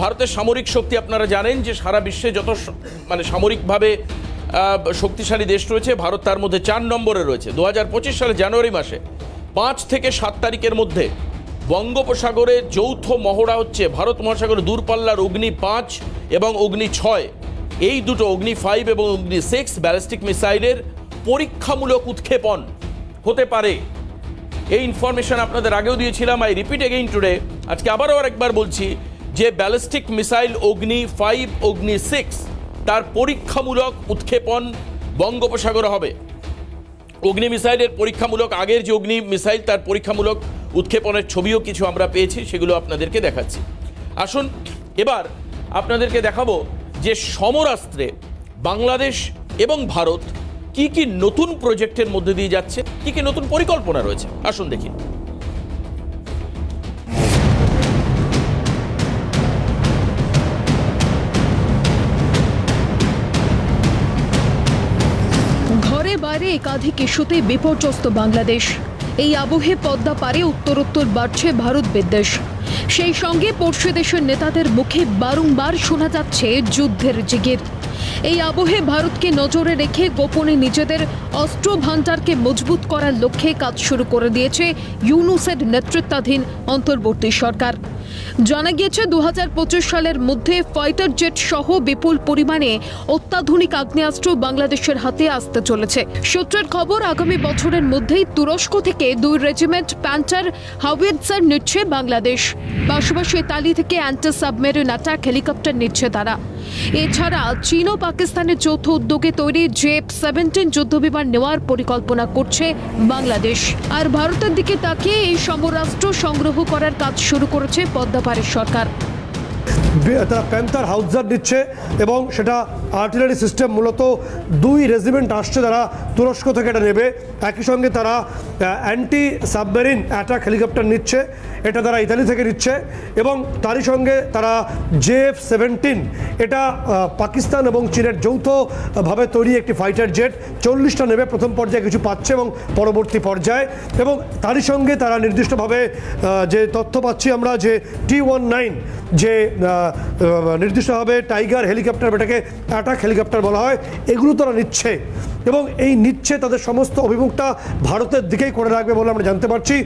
ভারতের সামরিক শক্তি আপনারা জানেন যে সারা বিশ্বে যত মানে সামরিকভাবে শক্তিশালী দেশ রয়েছে, ভারত তার মধ্যে চার নম্বরে রয়েছে। দু হাজার পঁচিশ সালে জানুয়ারি মাসে পাঁচ থেকে সাত তারিখের মধ্যে বঙ্গোপসাগরে যৌথ মহড়া হচ্ছে ভারত মহাসাগরে দূরপাল্লার অগ্নি পাঁচ এবং অগ্নি ছয়। এই দুটো অগ্নি ফাইভ এবং অগ্নি সিক্স ব্যালিস্টিক মিসাইলের পরীক্ষামূলক উৎক্ষেপণ হতে পারে। এই ইনফরমেশন আপনাদের আগেও দিয়েছিলাম আই রিপিট এগেইন টুডে আজকে আবারও আরেকবার বলছি যে ballistic missile Agni five, Agni six, তার পরীক্ষামূলক উৎক্ষেপণ বঙ্গোপসাগরে হবে। অগ্নি মিসাইলের পরীক্ষামূলক, আগের যে অগ্নি মিসাইল, তার পরীক্ষামূলক উৎক্ষেপণের ছবিও কিছু আমরা পেয়েছি, সেগুলো আপনাদেরকে দেখাচ্ছি। আসুন, এবার আপনাদেরকে দেখাবো যে সমরাস্ত্রে বাংলাদেশ এবং ভারত কি কি নতুন প্রজেক্টের মধ্যে দিয়ে যাচ্ছে, কি কি নতুন পরিকল্পনা রয়েছে। আসুন দেখি। বাইরে একাধিক ইস্যুতে বিপর্যস্ত বাংলাদেশ। এই আবহে পদ্মা পারে উত্তরোত্তর বাড়ছে ভারত বিদ্বেষ। সেই সঙ্গে পড়শি দেশের নেতাদের মুখে বারংবার শোনা যাচ্ছে যুদ্ধের জিগির। এই আবহে ভারতকে নজরে রেখে গোপনে নিজেদের অস্ত্র ভান্ডারকে মজবুত করার লক্ষ্যে কাজ শুরু করে দিয়েছে ইউনুসের নেতৃত্বাধীন অন্তর্বর্তী সরকার। জানা গিয়েছে দু হাজার পঁচিশ সালের মধ্যে ফাইটার জেট সহ বিপুল পরিমাণে অত্যাধুনিক আগ্নেয়াস্ত্র বাংলাদেশের হাতে আসতে চলেছে। সূত্রের খবর, আগামী বছরের মধ্যেই তুরস্ক থেকে দুই রেজিমেন্ট প্যান্টার হাউইটজার নিচ্ছে বাংলাদেশ। পাশাপাশি ইতালি থেকে অ্যান্টি সাবমেরিন অ্যাটাক হেলিকপ্টার নিচ্ছে তারা। এছাড়া চীন ও পাকিস্তানের যৌথ উদ্যোগে তৈরি জেপ সেভেন্টিন যুদ্ধবিমান নেওয়ার পরিকল্পনা করছে বাংলাদেশ। আর ভারতের দিকে তাকিয়ে এই সমরাস্ত্র সংগ্রহ করার কাজ শুরু করেছে পদ্মাপাড়ের সরকার বে- তারা প্যান্থার হাউজার দিচ্ছে এবং সেটা আর্টিলারি সিস্টেম মূলত দুই রেজিমেন্ট আসছে তারা তুরস্ক থেকে এটা নেবে। একই সঙ্গে তারা অ্যান্টি সাবমেরিন অ্যাটাক হেলিকপ্টার নিচ্ছে, এটা তারা ইতালি থেকে নিচ্ছে এবং তারই সঙ্গে তারা জেএফ সেভেন্টিন, এটা পাকিস্তান এবং চীনের যৌথভাবে তৈরি একটি ফাইটার জেট চল্লিশটা নেবে, প্রথম পর্যায়ে কিছু পাচ্ছে এবং পরবর্তী পর্যায়ে এবং তারই সঙ্গে তারা নির্দিষ্টভাবে যে তথ্য পাচ্ছি আমরা যে টি ওয়ান নাইন যে নির্দিষ্টভাবে টাইগার হেলিকপ্টার এটাকে অ্যাটাক হেলিকপ্টার বলা হয়, এগুলো তারা নিচ্ছে। এবং এই নিচ্ছে তাদের সমস্ত অভিমুখটা ভারতের দিকেই করে রাখবে বলে আমরা জানতে পারছি।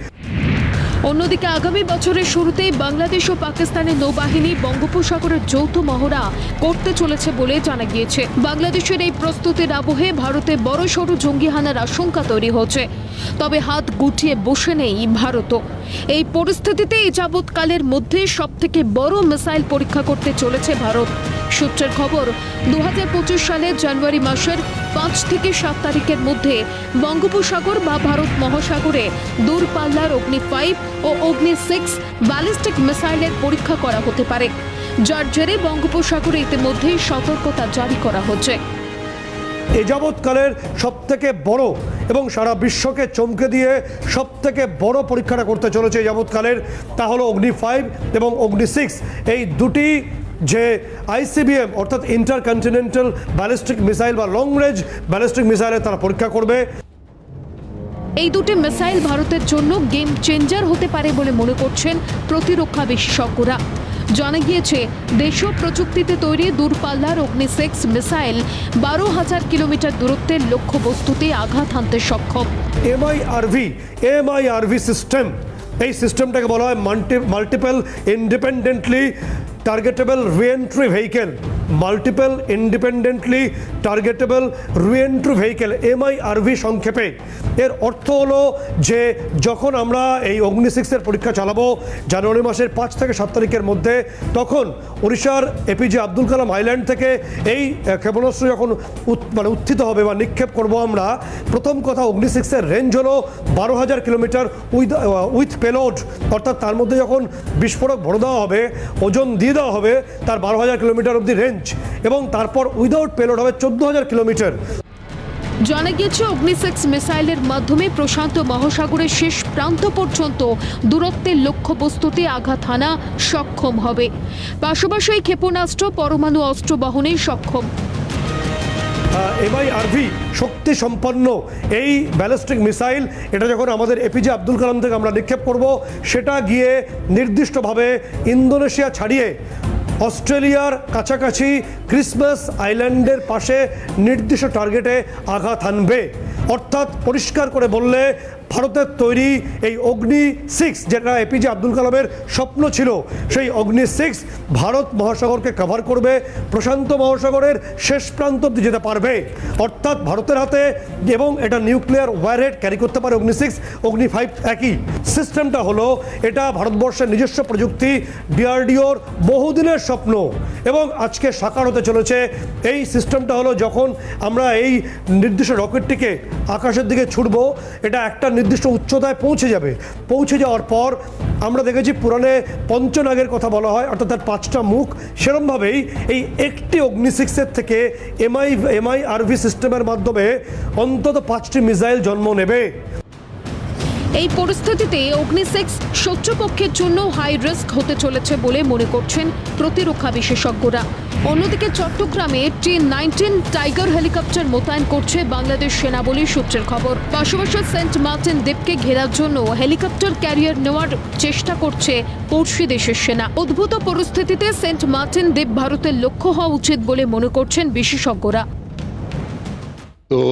অন্যদিকে আগামী বছরের শুরুতেই বাংলাদেশ ও পাকিস্তানের নৌবাহিনী বঙ্গোপসাগরের যৌথ মহড়া করতে চলেছে বলে জানা গিয়েছে। বাংলাদেশের এই প্রস্তুতির আবহে ভারতে বড় বড়সড় জঙ্গি হানার আশঙ্কা তৈরি হচ্ছে। তবে হাত গুটিয়ে বসে নেই ভারতও। এই পরিস্থিতিতে এই যাবৎকালের মধ্যে সবথেকে বড় মিসাইল পরীক্ষা করতে চলেছে ভারত। সূত্রের খবর দু সালের জানুয়ারি মাসের পাঁচ থেকে সাত তারিখের মধ্যে বঙ্গোপসাগর বা ভারত মহাসাগরে দূরপাল্লার অগ্নি ফাইভ ও অগ্নি সিক্স ব্যালিস্টিক মিসাইলের পরীক্ষা করা হতে পারে। যার জেরে বঙ্গোপসাগরে ইতিমধ্যেই সতর্কতা জারি করা হচ্ছে। এ যাবৎকালের সব থেকে বড় এবং সারা বিশ্বকে চমকে দিয়ে সব থেকে বড় পরীক্ষাটা করতে চলেছে এই যাবৎকালের, তা হলো অগ্নি ফাইভ এবং অগ্নি সিক্স এই দুটি যে আইসিবিএম অর্থাৎ ইন্টার কন্টিনেন্টাল ব্যালিস্টিক মিসাইল বা লং রেঞ্জ ব্যালিস্টিক মিসাইলের তারা পরীক্ষা করবে। এই দুটি মিসাইল ভারতের জন্য গেম চেঞ্জার হতে পারে বলে মনে করছেন প্রতিরক্ষা বিশেষজ্ঞরা। জানা গিয়েছে, দেশীয় প্রযুক্তিতে তৈরি দূরপাল্লার অগ্নিসেক্স মিসাইল বারো হাজার কিলোমিটার দূরত্বের লক্ষ্যবস্তুতে আঘাত হানতে সক্ষম। এমআইআরভি এমআইআরভি সিস্টেম এই সিস্টেমটাকে বলা হয় multi multiple independently targetable reentry vehicle multiple independently targetable reentry vehicle MIRV সংক্ষেপে। এর অর্থ হলো যে যখন আমরা এই অগ্নি সিক্সের পরীক্ষা চালাবো জানুয়ারি মাসের পাঁচ থেকে সাত তারিখের মধ্যে, তখন ওড়িশার এপিজে আব্দুল কালাম আইল্যান্ড থেকে এই ক্ষেপণাস্ত্র যখন মানে উত্থিত হবে বা নিক্ষেপ করব আমরা, প্রথম কথা অগ্নি সিক্সের রেঞ্জ হলো বারো হাজার কিলোমিটার উইথ উইথ পেলোড। অর্থাৎ তার মধ্যে যখন বিস্ফোরক ভরে দেওয়া হবে, ওজন দিয়ে দেওয়া হবে, তার বারো হাজার কিলোমিটার অব্দি রেঞ্জ এবং তারপর উইদাউট পেলোড হবে চোদ্দ হাজার কিলোমিটার। জানা গিয়েছে, অগ্নিসেক্স মিসাইলের মাধ্যমে প্রশান্ত মহাসাগরের শেষ প্রান্ত পর্যন্ত দূরত্বের লক্ষ্যবস্তুতে আঘাত হানা সক্ষম হবে। পাশাপাশি ক্ষেপণাস্ত্র পরমাণু অস্ত্র বহনে সক্ষম। এমআইআরভি শক্তি সম্পন্ন এই ব্যালিস্টিক মিসাইল, এটা যখন আমাদের এপিজে আব্দুল কালাম থেকে আমরা নিক্ষেপ করব, সেটা গিয়ে নির্দিষ্টভাবে ইন্দোনেশিয়া ছাড়িয়ে অস্ট্রেলিয়ার কাছাকাছি ক্রিসমাস আইল্যান্ডের পাশে নির্দিষ্ট টার্গেটে আঘাত হানবে। অর্থাৎ পরিষ্কার করে বললে, ভারতের তৈরি এই অগ্নি সিক্স, যেটা এপিজে আব্দুল কালামের স্বপ্ন ছিল, সেই অগ্নি সিক্স ভারত মহাসাগরকে কভার করবে, প্রশান্ত মহাসাগরের শেষ প্রান্ত অব্দি যেতে পারবে। অর্থাৎ ভারতের হাতে এবং এটা নিউক্লিয়ার ওয়ারহেড ক্যারি করতে পারে অগ্নি সিক্স, অগ্নি ফাইভ একই। সিস্টেমটা হলো, এটা ভারতবর্ষের নিজস্ব প্রযুক্তি ডিআরডিওর বহুদিনের স্বপ্ন। এবং আজকে সাকার হতে চলেছে, এই সিস্টেমটা হলো যখন আমরা এই নির্দিষ্ট রকেটটিকে আকাশের দিকে ছুটবো, এটা একটা নির্দিষ্ট উচ্চতায় পৌঁছে যাবে। পৌঁছে যাওয়ার পর আমরা দেখেছি পুরাণে পঞ্চনাগের কথা বলা হয়, অর্থাৎ তার পাঁচটা মুখ। সেরমভাবেই এই একটি অগ্নিসিক্সের থেকে এমআই এমআই আরভি সিস্টেমের মাধ্যমে অন্তত পাঁচটি মিসাইল জন্ম নেবে। এই পরিস্থিতিতে অগ্নি সিক্স শত্রুপক্ষের জন্য হাই রিস্ক হতে চলেছে বলে মনে করছেন প্রতিরক্ষা বিশেষজ্ঞরা। অন্যদিকে চট্টগ্রামে টি নাইনটিন টাইগার হেলিকপ্টার মোতায়েন করছে বাংলাদেশ সেনাবলী সূত্রের খবর। পাশাপাশি সেন্ট মার্টিন দ্বীপকে ঘেরার জন্য হেলিকপ্টার ক্যারিয়ার নেওয়ার চেষ্টা করছে পড়শি দেশের সেনা। উদ্ভূত পরিস্থিতিতে সেন্ট মার্টিন দ্বীপ ভারতের লক্ষ্য হওয়া উচিত বলে মনে করছেন বিশেষজ্ঞরা। তো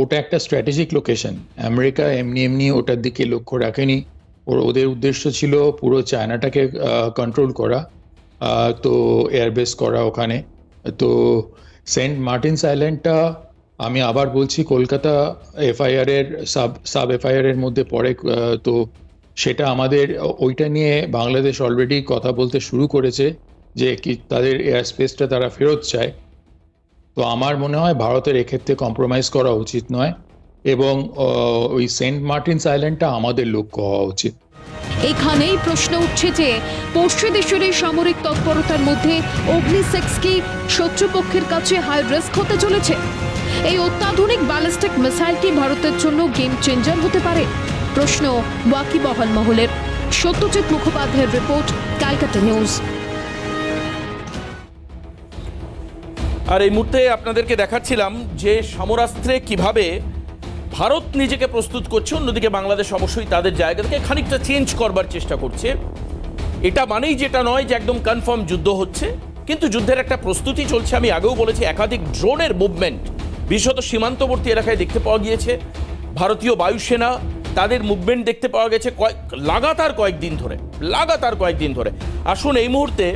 ওটা একটা স্ট্র্যাটেজিক লোকেশন আমেরিকা এমনি এমনি ওটার দিকে লক্ষ্য রাখেনি। ওর, ওদের উদ্দেশ্য ছিল পুরো চায়নাটাকে কন্ট্রোল করা তো এয়ারবেস করা ওখানে। তো, সেন্ট মার্টিনস আইল্যান্ডটা আমি আবার বলছি, কলকাতা এফআইআর এর সাব সাব এফআইআর এর মধ্যে পড়ে তো সেটা আমাদের, ওইটা নিয়ে বাংলাদেশ অলরেডি কথা বলতে শুরু করেছে যে কি, তাদের এয়ার স্পেসটা তারা ফেরত চায়। তো আমার মনে হয় ভারতের এক্ষেত্রে কম্প্রোমাইজ করা উচিত নয় এবং ওই সেন্ট মার্টিনস আইল্যান্ডটা আমাদের লক্ষ্য হওয়া উচিত। এখানেই প্রশ্ন উঠছে যে, পশ্চিম দেশের এই সামরিক তৎপরতার মধ্যে অগ্নি সিক্স কি শত্রুপক্ষের কাছে হাই রিস্ক হতে চলেছে? এই অত্যাধুনিক ব্যালিস্টিক মিসাইল কি ভারতের জন্য গেম চেঞ্জার হতে পারে? প্রশ্ন ওয়াকিবহাল মহলের। সত্যজিৎ মুখোপাধ্যায়ের রিপোর্ট ক্যালকাটা নিউজ আর এই মুহূর্তে আপনাদেরকে দেখাচ্ছিলাম যে সমরাস্ত্রে কীভাবে ভারত নিজেকে প্রস্তুত করছে, অন্যদিকে বাংলাদেশ অবশ্যই তাদের জায়গা থেকে খানিকটা চেঞ্জ করবার চেষ্টা করছে। এটা মানেই যেটা নয় যে একদম কনফার্ম যুদ্ধ হচ্ছে, কিন্তু যুদ্ধের একটা প্রস্তুতি চলছে। আমি আগেও বলেছি, একাধিক ড্রোনের মুভমেন্ট বিশেষত সীমান্তবর্তী এলাকায় দেখতে পাওয়া গিয়েছে। ভারতীয় বায়ুসেনা তাদের মুভমেন্ট দেখতে পাওয়া গেছে কয়েক, লাগাতার কয়েকদিন ধরে, লাগাতার কয়েকদিন ধরে। আসুন এই মুহূর্তে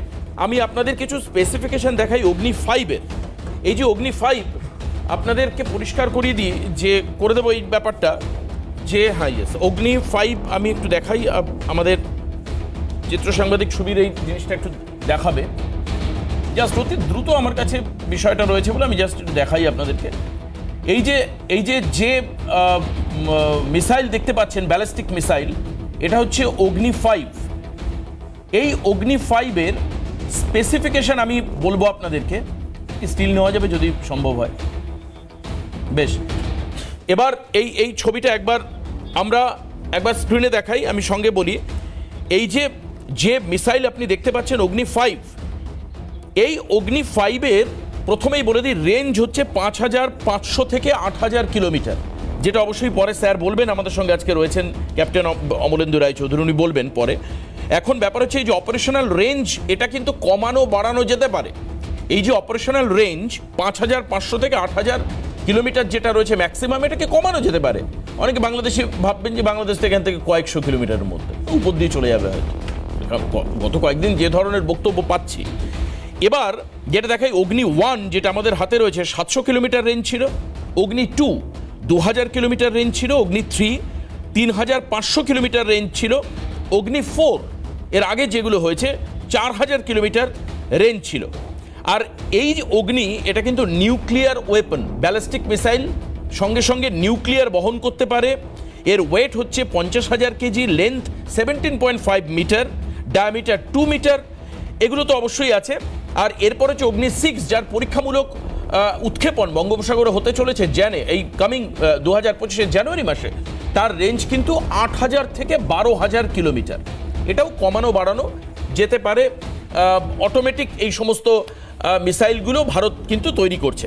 আমি আপনাদের কিছু স্পেসিফিকেশন দেখাই অগ্নি ফাইভের এই যে অগ্নি ফাইভ আপনাদেরকে পরিষ্কার করিয়ে দিই যে, করে দেবো এই ব্যাপারটা। যে হ্যাঁ ইয়েস অগ্নি ফাইভ আমি একটু দেখাই আমাদের চিত্র সাংবাদিক সুবীর এই জিনিসটা একটু দেখাবে। জাস্ট অতি দ্রুত আমার কাছে বিষয়টা রয়েছে বলে আমি জাস্ট একটু দেখাই আপনাদেরকে। এই যে এই যে যে মিসাইল দেখতে পাচ্ছেন ব্যালিস্টিক মিসাইল এটা হচ্ছে অগ্নি ফাইভ এই অগ্নি ফাইভের স্পেসিফিকেশন আমি বলব আপনাদেরকে। স্টিল নেওয়া যাবে যদি সম্ভব হয়। বেশ। এবার এই এই ছবিটা একবার আমরা একবার স্ক্রিনে দেখাই, আমি সঙ্গে বলি। এই যে যে মিসাইল আপনি দেখতে পাচ্ছেন, অগ্নি ফাইভ এই অগ্নি ফাইভের প্রথমেই বলে দিই রেঞ্জ হচ্ছে পাঁচ হাজার পাঁচশো থেকে আট হাজার কিলোমিটার, যেটা অবশ্যই পরে স্যার বলবেন, আমাদের সঙ্গে আজকে রয়েছেন ক্যাপ্টেন অম- অমলেন্দু রায়চৌধুরী উনি বলবেন পরে। এখন ব্যাপার হচ্ছে এই যে অপারেশনাল রেঞ্জ এটা কিন্তু কমানো বাড়ানো যেতে পারে। এই যে অপারেশনাল রেঞ্জ পাঁচ হাজার পাঁচশো থেকে আট হাজার কিলোমিটার যেটা রয়েছে ম্যাক্সিমাম এটাকে কমানো যেতে পারে। অনেকে বাংলাদেশে ভাববেন যে বাংলাদেশ থেকে এখান থেকে কয়েকশো কিলোমিটারের মধ্যে। উপর দিয়ে চলে যাবে হয়তো। গত কয়েকদিন যে ধরনের বক্তব্য পাচ্ছি। এবার যেটা দেখাই, অগ্নি ওয়ান যেটা আমাদের হাতে রয়েছে, সাতশো কিলোমিটার রেঞ্জ ছিল। অগ্নি টু দু হাজার কিলোমিটার রেঞ্জ ছিল। অগ্নি থ্রি তিন হাজার পাঁচশো কিলোমিটার রেঞ্জ ছিল। অগ্নি ফোর এর আগে যেগুলো হয়েছে চার হাজার কিলোমিটার রেঞ্জ ছিল। আর এই যে অগ্নি, এটা কিন্তু নিউক্লিয়ার ওয়েপন ব্যালিস্টিক মিসাইল সঙ্গে সঙ্গে নিউক্লিয়ার বহন করতে পারে। এর ওয়েট হচ্ছে পঞ্চাশ হাজার KG length seventeen point five metre diameter two metre এগুলো তো অবশ্যই আছে। আর এরপর হচ্ছে অগ্নি সিক্স যার পরীক্ষামূলক উৎক্ষেপণ বঙ্গোপসাগরে হতে চলেছে জ্যানে এই কামিং দু হাজার পঁচিশের জানুয়ারি মাসে। তার রেঞ্জ কিন্তু আট হাজার থেকে বারো হাজার কিলোমিটার। এটাও কমানো বাড়ানো যেতে পারে অটোমেটিক এই সমস্ত মিসাইলগুলো ভারত কিন্তু তৈরি করছে।